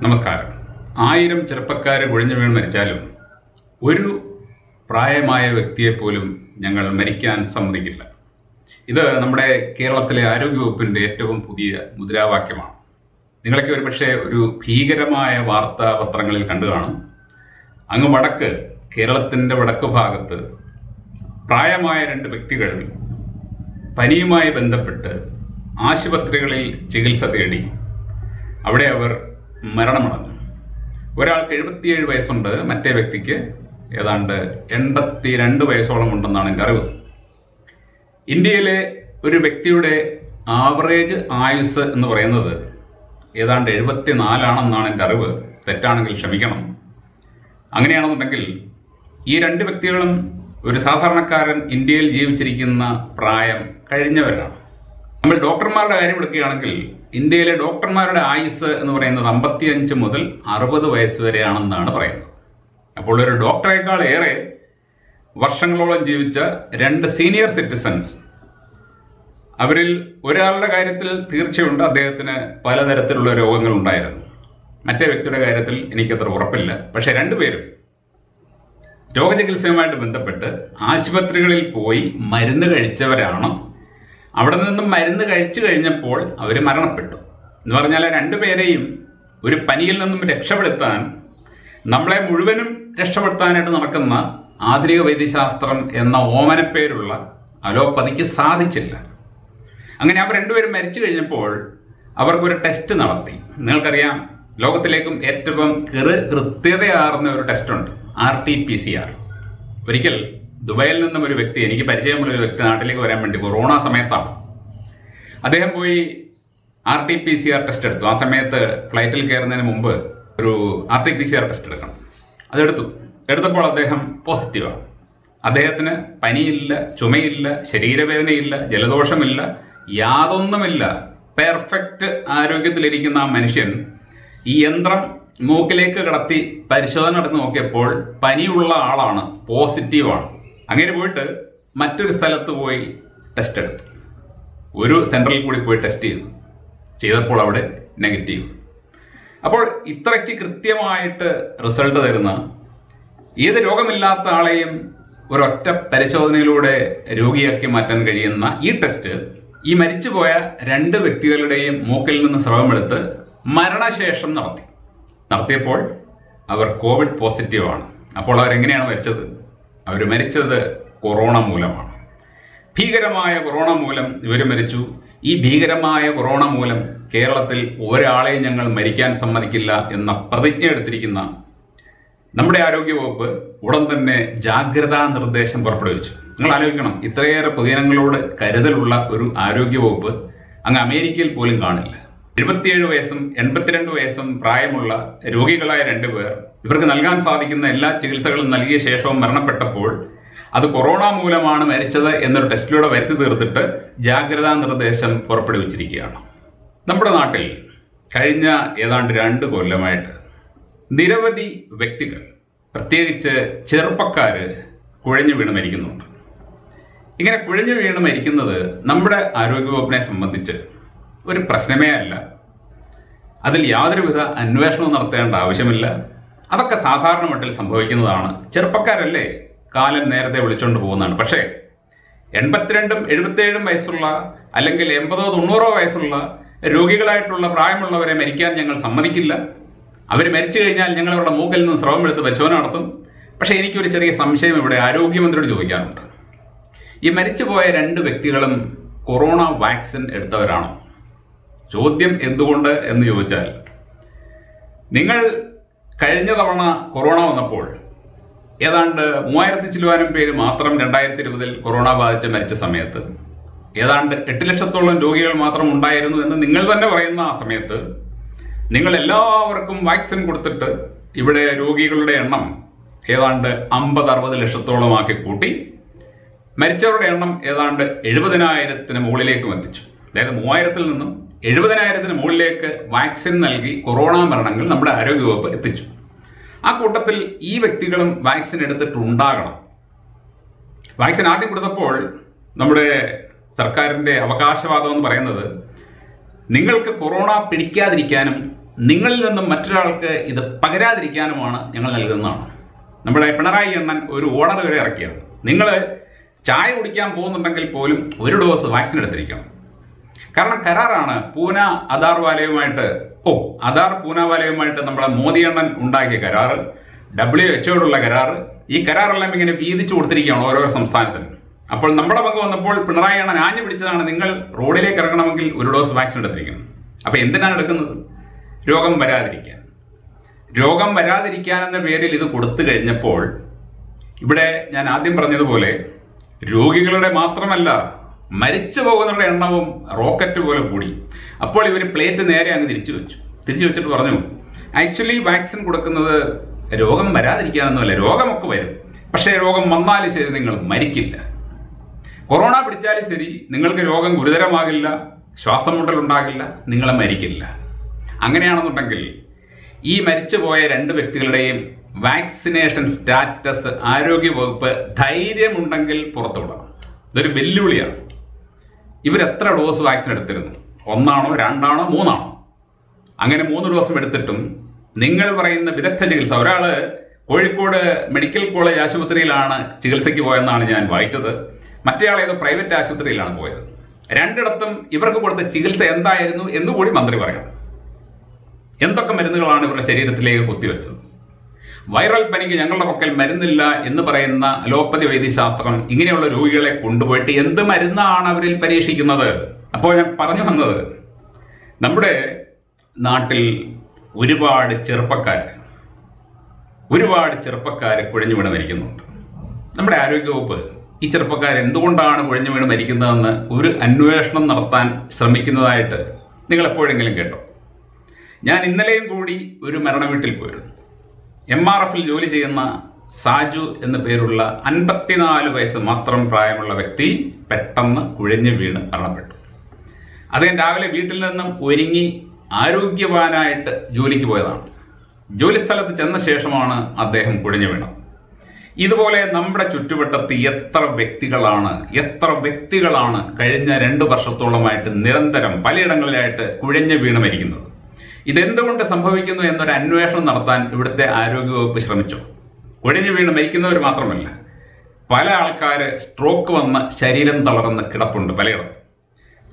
നമസ്കാരം. ആയിരം ചെറുപ്പക്കാർ കുഴഞ്ഞു വീണ് മരിച്ചാലും ഒരു പ്രായമായ വ്യക്തിയെപ്പോലും ഞങ്ങൾ മരിക്കാൻ സമ്മതിക്കില്ല. ഇത് നമ്മുടെ കേരളത്തിലെ ആരോഗ്യവകുപ്പിന്റെ ഏറ്റവും പുതിയ മുദ്രാവാക്യമാണ്. നിങ്ങളൊക്കെ ഒരുപക്ഷെ ഒരു ഭീകരമായ വാർത്താ പത്രങ്ങളിൽ കണ്ടു കാണും. അങ്ങ് വടക്ക് കേരളത്തിന്റെ വടക്ക് ഭാഗത്ത് പ്രായമായ രണ്ട് വ്യക്തികൾ പനിയുമായി ബന്ധപ്പെട്ട് ആശുപത്രികളിൽ ചികിത്സ തേടി. അവിടെ അവർ മരണമടഞ്ഞു. ഒരാൾക്ക് എഴുപത്തിയേഴ് വയസ്സുണ്ട് മറ്റേ വ്യക്തിക്ക് ഏതാണ്ട് എൺപത്തി രണ്ട് വയസ്സോളം ഉണ്ടെന്നാണ് എന്റെ അറിവ്. ഇന്ത്യയിലെ ഒരു വ്യക്തിയുടെ ആവറേജ് ആയുസ് എന്ന് പറയുന്നത് ഏതാണ്ട് എഴുപത്തി നാലാണെന്നാണ് എന്റെ അറിവ്. തെറ്റാണെങ്കിൽ ക്ഷമിക്കണം. അങ്ങനെയാണെന്നുണ്ടെങ്കിൽ ഈ രണ്ട് വ്യക്തികളും ഒരു സാധാരണക്കാരൻ ഇന്ത്യയിൽ ജീവിച്ചിരിക്കുന്ന പ്രായം കഴിഞ്ഞവരാണ്. നമ്മൾ ഡോക്ടർമാരുടെ കാര്യം എടുക്കുകയാണെങ്കിൽ ഇന്ത്യയിലെ ഡോക്ടർമാരുടെ ആയുസ് എന്ന് പറയുന്നത് അമ്പത്തിയഞ്ച് മുതൽ അറുപത് വയസ്സ് വരെയാണെന്നാണ് പറയുന്നത്. അപ്പോൾ ഒരു ഡോക്ടറേക്കാൾ ഏറെ വർഷങ്ങളോളം ജീവിച്ച രണ്ട് സീനിയർ സിറ്റിസൺസ് അവരിൽ ഒരാളുടെ കാര്യത്തിൽ തീർച്ചയുണ്ട്. അദ്ദേഹത്തിന് പലതരത്തിലുള്ള രോഗങ്ങൾ ഉണ്ടായിരുന്നു മറ്റേ വ്യക്തിയുടെ കാര്യത്തിൽ എനിക്കത്ര ഉറപ്പില്ല. പക്ഷെ രണ്ടുപേരും രോഗചികിത്സയുമായിട്ട് ബന്ധപ്പെട്ട് ആശുപത്രികളിൽ പോയി മരുന്ന് കഴിച്ചവരാണ് അവിടെ നിന്നും മരുന്ന് കഴിച്ചു കഴിഞ്ഞപ്പോൾ അവർ മരണപ്പെട്ടു. എന്ന് പറഞ്ഞാൽ രണ്ടുപേരെയും ഒരു പനിയിൽ നിന്നും രക്ഷപ്പെടുത്താൻ നമ്മളെ മുഴുവനും രക്ഷപ്പെടുത്താനായിട്ട് നടക്കുന്ന ആധുനിക വൈദ്യശാസ്ത്രം എന്ന ഓമനപ്പേരുള്ള അലോപ്പതിക്ക് സാധിച്ചില്ല. അങ്ങനെ അവർ രണ്ടുപേരും മരിച്ചു കഴിഞ്ഞപ്പോൾ അവർക്കൊരു ടെസ്റ്റ് നടത്തി. നിങ്ങൾക്കറിയാം ലോകത്തിലേക്കും ഏറ്റവും കൃ കൃത്യതയാർന്ന ഒരു ടെസ്റ്റ് ഉണ്ട് R T P C R ഒരിക്കൽ ദുബായിൽ നിന്നും ഒരു വ്യക്തി എനിക്ക് പരിചയമുള്ള ഒരു വ്യക്തി നാട്ടിലേക്ക് വരാൻ വേണ്ടി കൊറോണ സമയത്താണ്. അദ്ദേഹം പോയി R T P C R test എടുത്തു. ആ സമയത്ത് ഫ്ലൈറ്റിൽ കയറുന്നതിന് മുമ്പ് ഒരു R T P C R test എടുക്കണം. അതെടുത്തു. എടുത്തപ്പോൾ അദ്ദേഹം പോസിറ്റീവാണ് അദ്ദേഹത്തിന് പനിയില്ല ചുമയില്ല ശരീരവേദനയില്ല ജലദോഷമില്ല യാതൊന്നുമില്ല. പെർഫെക്റ്റ് ആരോഗ്യത്തിലിരിക്കുന്ന ആ മനുഷ്യൻ ഈ യന്ത്രം മൂക്കിലേക്ക് കടത്തി പരിശോധന നടത്തി നോക്കിയപ്പോൾ പനിയുള്ള ആളാണ് പോസിറ്റീവാണ് അങ്ങനെ പോയിട്ട് മറ്റൊരു സ്ഥലത്ത് പോയി ടെസ്റ്റ് എടുത്തു. ഒരു സെൻട്രലിൽ കൂടി പോയി ടെസ്റ്റ് ചെയ്തു. ചെയ്തപ്പോൾ അവിടെ നെഗറ്റീവ് അപ്പോൾ ഇത്രയ്ക്ക് കൃത്യമായിട്ട് റിസൾട്ട് തരുന്ന ഏത് രോഗമില്ലാത്ത ആളെയും ഒരൊറ്റ പരിശോധനയിലൂടെ രോഗിയാക്കി മാറ്റാൻ കഴിയുന്ന ഈ ടെസ്റ്റ് ഈ മരിച്ചുപോയ രണ്ട് വ്യക്തികളുടെയും മൂക്കിൽ നിന്ന് സ്രവമെടുത്ത് മരണശേഷം നടത്തി. നടത്തിയപ്പോൾ അവർ കോവിഡ് പോസിറ്റീവാണ് അപ്പോൾ അവരെങ്ങനെയാണ് മരിച്ചത്? അവർ മരിച്ചത് കൊറോണ മൂലമാണ്. ഭീകരമായ കൊറോണ മൂലം ഇവർ മരിച്ചു. ഈ ഭീകരമായ കൊറോണ മൂലം കേരളത്തിൽ ഒരാളെയും ഞങ്ങൾ മരിക്കാൻ സമ്മതിക്കില്ല എന്ന പ്രതിജ്ഞ എടുത്തിരിക്കുന്ന നമ്മുടെ ആരോഗ്യവകുപ്പ് ഉടൻ തന്നെ ജാഗ്രതാ നിർദ്ദേശം പുറപ്പെടുവിച്ചു. നിങ്ങൾ ആലോചിക്കണം ഇത്രയേറെ പൊതുജനങ്ങളോട് കരുതലുള്ള ഒരു ആരോഗ്യവകുപ്പ് അങ്ങ് അമേരിക്കയിൽ പോലും കാണില്ല. എഴുപത്തിയേഴ് വയസ്സും എൺപത്തിരണ്ട് വയസ്സും പ്രായമുള്ള രോഗികളായ രണ്ടുപേർ ഇവർക്ക് നൽകാൻ സാധിക്കുന്ന എല്ലാ ചികിത്സകളും നൽകിയ ശേഷവും മരണപ്പെട്ടപ്പോൾ അത് കൊറോണ മൂലമാണ് മരിച്ചത് എന്നൊരു ടെസ്റ്റിലൂടെ വരുത്തി തീർത്തിട്ട് ജാഗ്രതാ നിർദ്ദേശം പുറപ്പെടുവിച്ചിരിക്കുകയാണ്. നമ്മുടെ നാട്ടിൽ കഴിഞ്ഞ ഏതാണ്ട് രണ്ട് കൊല്ലമായിട്ട് നിരവധി വ്യക്തികൾ പ്രത്യേകിച്ച് ചെറുപ്പക്കാര് കുഴഞ്ഞു വീണ് മരിക്കുന്നുണ്ട്. ഇങ്ങനെ കുഴഞ്ഞു വീണ് മരിക്കുന്നത് നമ്മുടെ ആരോഗ്യവകുപ്പിനെ സംബന്ധിച്ച് ഒരു പ്രശ്നമേ അല്ല. അതിൽ യാതൊരുവിധ അന്വേഷണവും നടത്തേണ്ട ആവശ്യമില്ല. അതൊക്കെ സാധാരണ മട്ടിൽ സംഭവിക്കുന്നതാണ്. ചെറുപ്പക്കാരല്ലേ കാലം നേരത്തെ വിളിച്ചുകൊണ്ട് പോകുന്നതാണ്. പക്ഷേ എൺപത്തിരണ്ടും എഴുപത്തേഴും വയസ്സുള്ള അല്ലെങ്കിൽ എൺപതോ തൊണ്ണൂറോ വയസ്സുള്ള രോഗികളായിട്ടുള്ള പ്രായമുള്ളവരെ മരിക്കാൻ ഞങ്ങൾ സമ്മതിക്കില്ല. അവർ മരിച്ചു കഴിഞ്ഞാൽ ഞങ്ങൾ അവരുടെ മൂക്കിൽ നിന്ന് സ്രവമെടുത്ത് പരിശോധന നടത്തും. പക്ഷേ എനിക്കൊരു ചെറിയ സംശയം ഇവിടെ ആരോഗ്യമന്ത്രിയോട് ചോദിക്കാറുണ്ട് ഈ മരിച്ചുപോയ രണ്ട് വ്യക്തികളും കൊറോണ വാക്സിൻ എടുത്തവരാണോ? ചോദ്യം എന്തുകൊണ്ട് എന്ന് ചോദിച്ചാൽ നിങ്ങൾ കഴിഞ്ഞ തവണ കൊറോണ വന്നപ്പോൾ ഏതാണ്ട് മൂവായിരത്തി ചില്ലുവാനും പേര് മാത്രം രണ്ടായിരത്തി ഇരുപതിൽ കൊറോണ ബാധിച്ച് മരിച്ച സമയത്ത് ഏതാണ്ട് എട്ട് ലക്ഷത്തോളം രോഗികൾ മാത്രം ഉണ്ടായിരുന്നു എന്ന് നിങ്ങൾ തന്നെ പറയുന്ന ആ സമയത്ത് നിങ്ങൾ എല്ലാവർക്കും വാക്സിൻ കൊടുത്തിട്ട് ഇവിടെ രോഗികളുടെ എണ്ണം ഏതാണ്ട് അമ്പത് അറുപത് ലക്ഷത്തോളമാക്കി കൂട്ടി മരിച്ചവരുടെ എണ്ണം ഏതാണ്ട് എഴുപതിനായിരത്തിന് മുകളിലേക്കും എത്തിച്ചു. അതായത് മൂവായിരത്തിൽ നിന്നും എഴുപതിനായിരത്തിന് മുകളിലേക്ക് വാക്സിൻ നൽകി കൊറോണ മരണങ്ങൾ നമ്മുടെ ആരോഗ്യവകുപ്പ് എത്തിച്ചു. ആ കൂട്ടത്തിൽ ഈ വ്യക്തികളും വാക്സിൻ എടുത്തിട്ടുണ്ടാകണം. വാക്സിൻ ആദ്യം കൊടുത്തപ്പോൾ നമ്മുടെ സർക്കാരിന്റെ അവകാശവാദം എന്ന് പറയുന്നത് നിങ്ങൾക്ക് കൊറോണ പിടിക്കാതിരിക്കാനും നിങ്ങളിൽ നിന്നും മറ്റൊരാൾക്ക് ഇത് പകരാതിരിക്കാനുമാണ് ഞങ്ങൾ നൽകുന്നതാണ്. നമ്മുടെ പിണറായി എണ്ണൻ ഒരു ഓർഡർ വരെ ഇറക്കിയത് നിങ്ങൾ ചായ കുടിക്കാൻ പോകുന്നുണ്ടെങ്കിൽ പോലും ഒരു ഡോസ് വാക്സിൻ എടുത്തിരിക്കണം. കാരണം കരാറാണ്. പൂന ആധാർ വാലയുമായിട്ട് ഓ ആധാർ പൂന വാലയുമായിട്ട് മോദി എണ്ണൻ ഉണ്ടാക്കിയ കരാറ് ഡബ്ല്യു എച്ച്ഒയോടുള്ള കരാറ്. ഈ കരാറെല്ലാം ഇങ്ങനെ വീതിച്ചു കൊടുത്തിരിക്കുകയാണ് ഓരോ സംസ്ഥാനത്തിനും അപ്പോൾ നമ്മുടെ പങ്ക് വന്നപ്പോൾ പിണറായി അണ്ണൻ ആഞ്ഞു പിടിച്ചതാണ് നിങ്ങൾ റോഡിലേക്ക് ഇറങ്ങണമെങ്കിൽ ഒരു ഡോസ് വാക്സിൻ എടുത്തിരിക്കണം. അപ്പോൾ എന്തിനാണ് എടുക്കുന്നത്? രോഗം വരാതിരിക്കാൻ. രോഗം വരാതിരിക്കാൻ എന്ന പേരിൽ ഇത് കൊടുത്തു കഴിഞ്ഞപ്പോൾ ഇവിടെ ഞാൻ ആദ്യം പറഞ്ഞതുപോലെ രോഗികളുടെ മാത്രമല്ല മരിച്ചു പോകുന്നവരുടെ എണ്ണവും റോക്കറ്റ് പോലെ കൂടി. അപ്പോൾ ഇവർ പ്ലേറ്റ് നേരെ അങ്ങ് തിരിച്ചു വെച്ചു. തിരിച്ചു വെച്ചിട്ട് പറഞ്ഞു ആക്ച്വലി വാക്സിൻ കൊടുക്കുന്നത് രോഗം വരാതിരിക്കാനൊന്നുമല്ല രോഗമൊക്കെ വരും. പക്ഷേ രോഗം വന്നാലും ശരി നിങ്ങൾ മരിക്കില്ല. കൊറോണ പിടിച്ചാലും ശരി നിങ്ങൾക്ക് രോഗം ഗുരുതരമാകില്ല ശ്വാസം മുട്ടലുണ്ടാകില്ല നിങ്ങളെ മരിക്കില്ല. അങ്ങനെയാണെന്നുണ്ടെങ്കിൽ ഈ മരിച്ചുപോയ രണ്ട് വ്യക്തികളുടെയും വാക്സിനേഷൻ സ്റ്റാറ്റസ് ആരോഗ്യവകുപ്പ് ധൈര്യമുണ്ടെങ്കിൽ പുറത്തുവിടണം. ഇതൊരു വെല്ലുവിളിയാണ്. ഇവരെത്ര ഡോസ് വാക്സിൻ എടുത്തിരുന്നു? ഒന്നാണോ രണ്ടാണോ മൂന്നാണോ? അങ്ങനെ മൂന്ന് ഡോസും എടുത്തിട്ടും നിങ്ങൾ പറയുന്ന വിദഗ്ധ ചികിത്സ ഒരാൾ കോഴിക്കോട് മെഡിക്കൽ കോളേജ് ആശുപത്രിയിലാണ് ചികിത്സയ്ക്ക് പോയെന്നാണ് ഞാൻ വായിച്ചത്. മറ്റേയാൾ പ്രൈവറ്റ് ആശുപത്രിയിലാണ് പോയത്. രണ്ടിടത്തും ഇവർക്ക് കൊടുത്ത ചികിത്സ എന്തായിരുന്നു എന്നുകൂടി മന്ത്രി പറയണം. എന്തൊക്കെ മരുന്നുകളാണ് ഇവരുടെ ശരീരത്തിലേക്ക് കുത്തിവെച്ചത്? വൈറൽ പനിക്ക് ഞങ്ങളുടെ പക്കൽ മരുന്നില്ല എന്ന് പറയുന്ന അലോപ്പതി വൈദ്യശാസ്ത്രം ഇങ്ങനെയുള്ള രോഗികളെ കൊണ്ടുപോയിട്ട് എന്ത് മരുന്നാണ് അവരിൽ പരീക്ഷിക്കുന്നത്? അപ്പോൾ ഞാൻ പറഞ്ഞു വന്നത് നമ്മുടെ നാട്ടിൽ ഒരുപാട് ചെറുപ്പക്കാർ ഒരുപാട് ചെറുപ്പക്കാർ കുഴഞ്ഞു വീണ് മരിക്കുന്നുണ്ട്. നമ്മുടെ ആരോഗ്യവകുപ്പ് ഈ ചെറുപ്പക്കാർ എന്തുകൊണ്ടാണ് കുഴഞ്ഞു വീണ് മരിക്കുന്നതെന്ന് ഒരു അന്വേഷണം നടത്താൻ ശ്രമിക്കുന്നതായിട്ട് നിങ്ങൾ എപ്പോഴെങ്കിലും കേട്ടോ. ഞാൻ ഇന്നലെയും കൂടി ഒരു മരണവീട്ടിൽ പോയിരുന്നു. എം ആർ എഫിൽ ജോലി ചെയ്യുന്ന സാജു എന്ന പേരുള്ള അൻപത്തിനാല് വയസ്സ് മാത്രം പ്രായമുള്ള വ്യക്തി പെട്ടെന്ന് കുഴഞ്ഞു വീണ് മരണപ്പെട്ടു. അദ്ദേഹം രാവിലെ വീട്ടിൽ നിന്നും ഒരുങ്ങി ആരോഗ്യവാനായിട്ട് ജോലിക്ക് പോയതാണ്. ജോലിസ്ഥലത്ത് ചെന്ന ശേഷമാണ് അദ്ദേഹം കുഴഞ്ഞു വീണത്. ഇതുപോലെ നമ്മുടെ ചുറ്റുവട്ടത്ത് എത്ര വ്യക്തികളാണ് എത്ര വ്യക്തികളാണ് കഴിഞ്ഞ രണ്ട് വർഷത്തോളമായിട്ട് നിരന്തരം പലയിടങ്ങളിലായിട്ട് കുഴഞ്ഞു വീണ് മരിക്കുന്നത്? ഇതെന്തുകൊണ്ട് സംഭവിക്കുന്നു എന്നൊരു അന്വേഷണം നടത്താൻ ഇവിടുത്തെ ആരോഗ്യവകുപ്പ് ശ്രമിച്ചു. കുഴഞ്ഞു വീണ് മരിക്കുന്നവർ മാത്രമല്ല പല ആൾക്കാർ സ്ട്രോക്ക് വന്ന് ശരീരം തളർന്ന് കിടപ്പുണ്ട് പലയിടത്തും.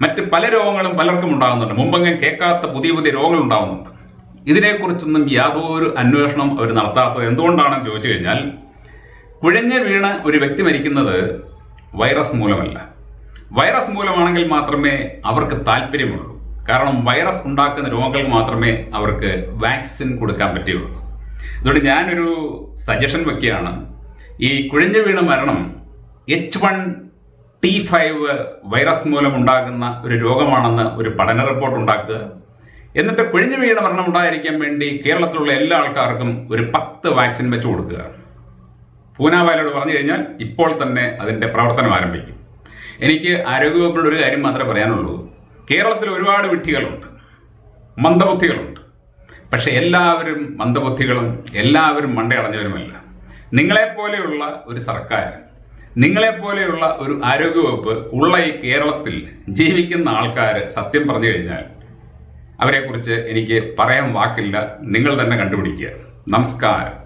മറ്റ് പല രോഗങ്ങളും പലർക്കും ഉണ്ടാകുന്നുണ്ട്. മുമ്പെങ്ങും കേൾക്കാത്ത പുതിയ പുതിയ രോഗങ്ങൾ ഉണ്ടാകുന്നുണ്ട്. ഇതിനെക്കുറിച്ചൊന്നും യാതൊരു അന്വേഷണം അവർ നടത്താത്തത് എന്തുകൊണ്ടാണെന്ന് ചോദിച്ചു കഴിഞ്ഞാൽ കുഴഞ്ഞ് വീണ് ഒരു വ്യക്തി മരിക്കുന്നത് വൈറസ് മൂലമല്ല. വൈറസ് മൂലമാണെങ്കിൽ മാത്രമേ അവർക്ക് താല്പര്യമുള്ളൂ. കാരണം വൈറസ് ഉണ്ടാക്കുന്ന രോഗങ്ങൾക്ക് മാത്രമേ അവർക്ക് വാക്സിൻ കൊടുക്കാൻ പറ്റുകയുള്ളൂ. അതുകൊണ്ട് ഞാനൊരു സജഷൻ വയ്ക്കുകയാണ് ഈ കുഴഞ്ഞു വീണ മരണം H one T five virus മൂലം ഉണ്ടാകുന്ന ഒരു രോഗമാണെന്ന് ഒരു പഠന റിപ്പോർട്ട് ഉണ്ടാക്കുക. എന്നിട്ട് കുഴിഞ്ഞു വീണ മരണം ഉണ്ടായിരിക്കാൻ വേണ്ടി കേരളത്തിലുള്ള എല്ലാ ആൾക്കാർക്കും ഒരു പത്ത് വാക്സിൻ വെച്ച് കൊടുക്കുക. പൂനാവാലയോട് പറഞ്ഞു കഴിഞ്ഞാൽ ഇപ്പോൾ തന്നെ അതിന്റെ പ്രവർത്തനം ആരംഭിക്കും. എനിക്ക് ആരോഗ്യവകുപ്പിനോട് ഒരു കാര്യം മാത്രമേ പറയാനുള്ളൂ. കേരളത്തിൽ ഒരുപാട് വിഡ്ഢികളുണ്ട് മന്ദബുദ്ധികളുണ്ട്. പക്ഷെ എല്ലാവരും മന്ദബുദ്ധികളും എല്ലാവരും മണ്ടയടഞ്ഞവരുമല്ല. നിങ്ങളെപ്പോലെയുള്ള ഒരു സർക്കാർ നിങ്ങളെപ്പോലെയുള്ള ഒരു ആരോഗ്യവകുപ്പ് ഉള്ള ഈ കേരളത്തിൽ ജീവിക്കുന്ന ആൾക്കാർ സത്യം പറഞ്ഞു കഴിഞ്ഞാൽ അവരെക്കുറിച്ച് എനിക്ക് പറയാൻ വാക്കില്ല. നിങ്ങൾ തന്നെ കണ്ടുപിടിക്കുക. നമസ്കാരം.